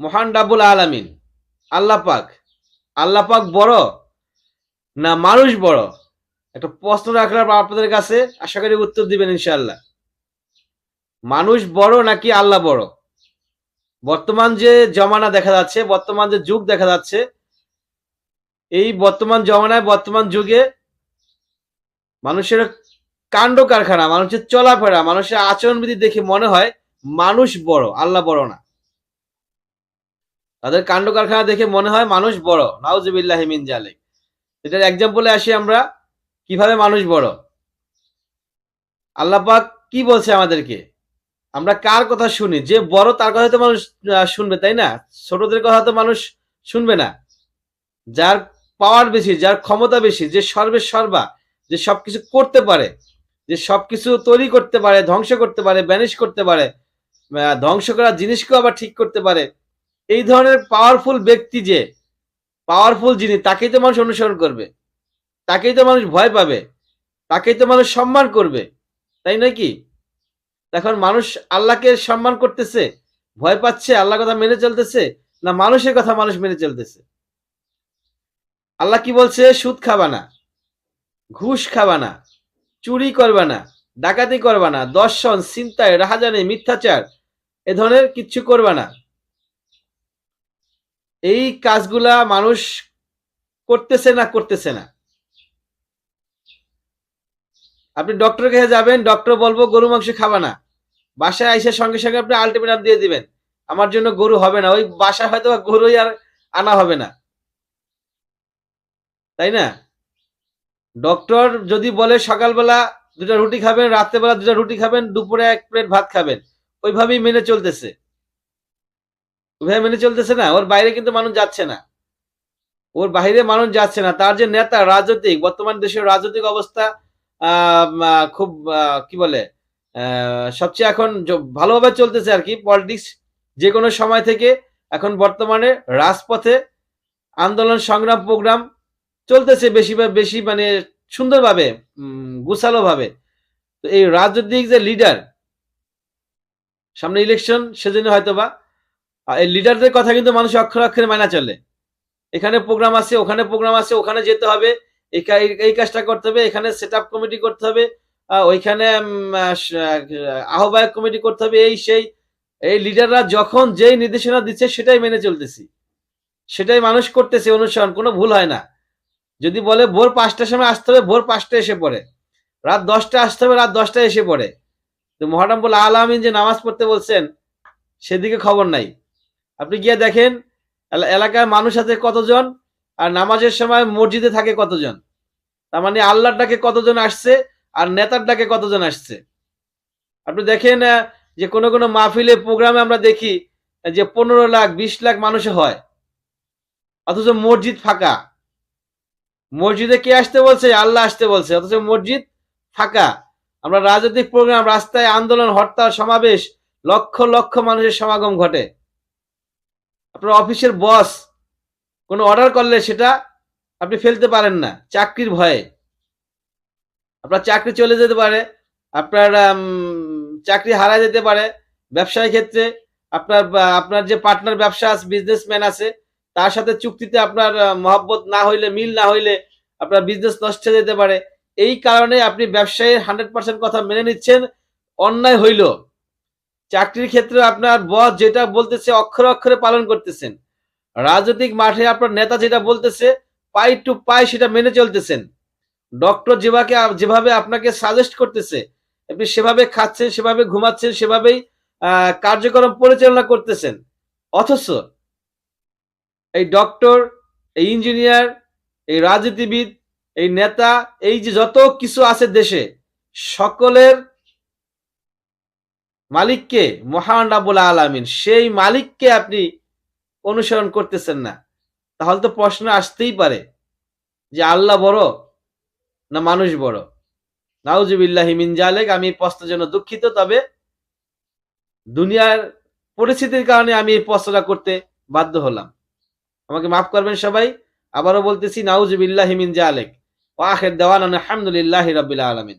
মহান ডাবুল আলামিন। আল্লাহ পাক আল্লাহ পাক বড় না মানুষ বড়? একটা প্রশ্ন রাখলাম আপনাদের কাছে, আশা করি উত্তর দিবেন ইনশাল্লাহ মানুষ বড় নাকি আল্লাহ বড়? বর্তমান যে জমানা দেখা যাচ্ছে, বর্তমান যে যুগ দেখা যাচ্ছে, এই বর্তমান জমানায়, বর্তমান যুগে মানুষের কাণ্ড কারখানা, মানুষের চলাফেরা, মানুষের আচরণবিধি দেখে মনে হয় মানুষ বড়, আল্লাহ বড় না। তাদের কাণ্ড কারখানা দেখে মনে হয় মানুষ বড়। নাউজুবিল্লাহ মিন জালেক। এটার এক্সাম্পলে আসি আমরা, কীভাবে মানুষ বড়? আল্লাহ পাক কি বলছে আমাদেরকে? আমরা কার কথা শুনি? যে বড় তার কথা তো মানুষ শুনবে, তাই না? ছোটদের কথা তো মানুষ শুনবে না। যার পাওয়ার বেশি, যার ক্ষমতা বেশি, যে সর্বে সর্বা, যে সবকিছু করতে পারে, যে সবকিছু তৈরি করতে পারে, ধ্বংস করতে পারে ব্যানিশ করতে পারে ধ্বংস করা জিনিসকেও আবার ঠিক করতে পারে এই ধরনের পাওয়ারফুল ব্যক্তি যে পাওয়ারফুল যিনি, তাকেই তো মানুষ অনুসরণ করবে। তাকেই তো মানুষ ভয় পাবে। তাকেই তো মানুষ সম্মান করবে। তাই নয় কি? এখন মানুষ আল্লাহকে সম্মান করতেছে, ভয় পাচ্ছে আল্লাহ কথা মেনে চলতেছে, না মানুষের কথা মানুষ মেনে চলতেছে? আল্লাহ কি বলছে? সুদ খাবা না, ঘুষ খাবা না, চুরি করবা না, ডাকাতি করবা না, দর্শন চিন্তায় রাহাজানি, মিথ্যাচার, এ ধরনের কিচ্ছু করবা না। এই কাজগুলা মানুষ করতেছে না করতেছে না। আপনি ডক্টর কাছে যাবেন ডক্টর বলব গরু মাংস খাবা না। বাসায় আইসে সঙ্গে সঙ্গে আপনি আলটিমেটাম দিয়ে দিবেন। আমার জন্য গরু হবে না। ওই বাসায় হয়তো গরুই আর আনা হবে না। তাই না? ডক্টর যদি বলে সকালবেলা দুটা রুটি খাবেন, রাত্রেবেলা দুটা রুটি খাবেন, দুপুরে এক প্লেট ভাত খাবেন, ওইভাবেই মেনে চলতেছে। ওইভাবে মেনে চলতেছে না, ওর বাইরে কিন্তু মানুষ যাচ্ছে না। ওর বাইরে মানুষ যাচ্ছে না। তার যে নেতা, রাজনৈতিক, বর্তমান দেশের রাজনৈতিক অবস্থা খুব কি বলে সবচেয়ে এখন ভালোভাবে চলতেছে আর কি পলিটিক্স। যে কোনো সময় থেকে এখন বর্তমানে রাজপথে আন্দোলন সংগ্রাম প্রোগ্রাম চলতেছে বেশি বেশি মানে সুন্দরভাবে গুছালো ভাবে তো এই রাজনৈতিক যে লিডার সামনে ইলেকশন সেজন্য হয়তো বা এই লিডারদের কথা কিন্তু মানুষ অক্ষর অক্ষরে মানা চলে। এখানে প্রোগ্রাম আছে, ওখানে প্রোগ্রাম আছে, ওখানে যেতে হবে, এই কাজটা করতে হবে, এখানে সেট কমিটি করতে হবে ওইখানে আহ্বায়ক কমিটি করতে হবে, এই, সেই। এই লিডাররা যখন যেই নির্দেশনা দিচ্ছে, সেটাই মেনে চলতেছি। সেটাই মানুষ করতেছে, অনুসরণ, কোনো ভুল হয় না। যদি বলে ভোর পাঁচটার সময় আসতে হবে, ভোর পাঁচটা এসে পড়ে। রাত দশটা আসতে হবে, রাত দশটায় এসে পড়ে। তো মহারাম বলে আল আমিন যে নামাজ পড়তে বলছেন, সেদিকে খবর নাই। আপনি গিয়ে দেখেন, এলা- এলাকায় মানুষ আছে কতজন, আর নামাজের সময় মসজিদে থাকে কতজন। তার মানে আল্লাহর ডাকে কতজন আসছে, আর নেতার ডাকে কতজন আসছে। আপনি দেখেন যে কোনো কোনো মাহফিলে প্রোগ্রামে আমরা দেখি যে পনেরো লাখ, বিশ লাখ মানুষ হয়। অথচ মসজিদ ফাঁকা। মসজিদে কে আসতে বলছে? আল্লাহ আসতে বলছে। অথচ মসজিদ ফাঁকা। আমরা রাজনৈতিক প্রোগ্রাম, রাস্তায় আন্দোলন, হরতাল, সমাবেশ, লক্ষ লক্ষ মানুষের সমাগম ঘটে। আপনার অফিসের বস কোনো অর্ডার করলে সেটা আপনি ফেলতে পারেন না, চাকরির ভয়ে। আপনার চাকরি চলে যেতে পারে, আপনার চাকরি হারা যেতে পারে ব্যবসায় ক্ষেত্রে, আপনার আপনার যে পার্টনার ব্যবসা আছে বিজনেসম্যান আছে, তার সাথে চুক্তিতে আপনার মহব্বত না হইলে, মিল না হইলে আপনার বিজনেস নষ্ট হয়ে যেতে পারে। এই কারণে আপনি ব্যবসায়ীর হান্ড্রেড পার্সেন্ট কথা মেনে নিচ্ছেন, অন্যায় হইল। চাকরির ক্ষেত্রে আপনার বস যেটা বলতেছে, অক্ষরে অক্ষরে পালন করতেছেন। রাজনৈতিক মাঠে আপনার নেতা যেটা বলতেছে, পাই টু পাই সেটা মেনে চলতেছেন। ডক্টর যেভাবে যেভাবে আপনাকে সাজেস্ট করতেছে, আপনি সেভাবে খাচ্ছেন, সেভাবে ঘুমাচ্ছেন, সেভাবেই কার্যক্রম পরিচালনা করতেছেন। অথচ এই ডক্টর এই ইঞ্জিনিয়ার এই রাজনীতিবিদ, এই নেতা, এই যে যত কিছু আছে দেশে, সকলের মালিককে, মহান রাবুল আলামিন, সেই মালিককে আপনি অনুসরণ করতেছেন না। তাহলে তো প্রশ্ন আসতেই পারে যে আল্লাহ বড় না মানুষ বড়? নাউজুবিল্লাহি মিন জালেক, আমি প্রশ্নের জন্য দুঃখিত, তবে দুনিয়ার পরিস্থিতির কারণে আমি এই প্রশ্নটা করতে বাধ্য হলাম। আমাকে মাফ করবেন সবাই, আবারও বলতেছি, নাউজুবিল্লাহি মিন জালেক। ওয়া আখির দাওয়ানা আলহামদুলিল্লাহি রাব্বিল আলামিন।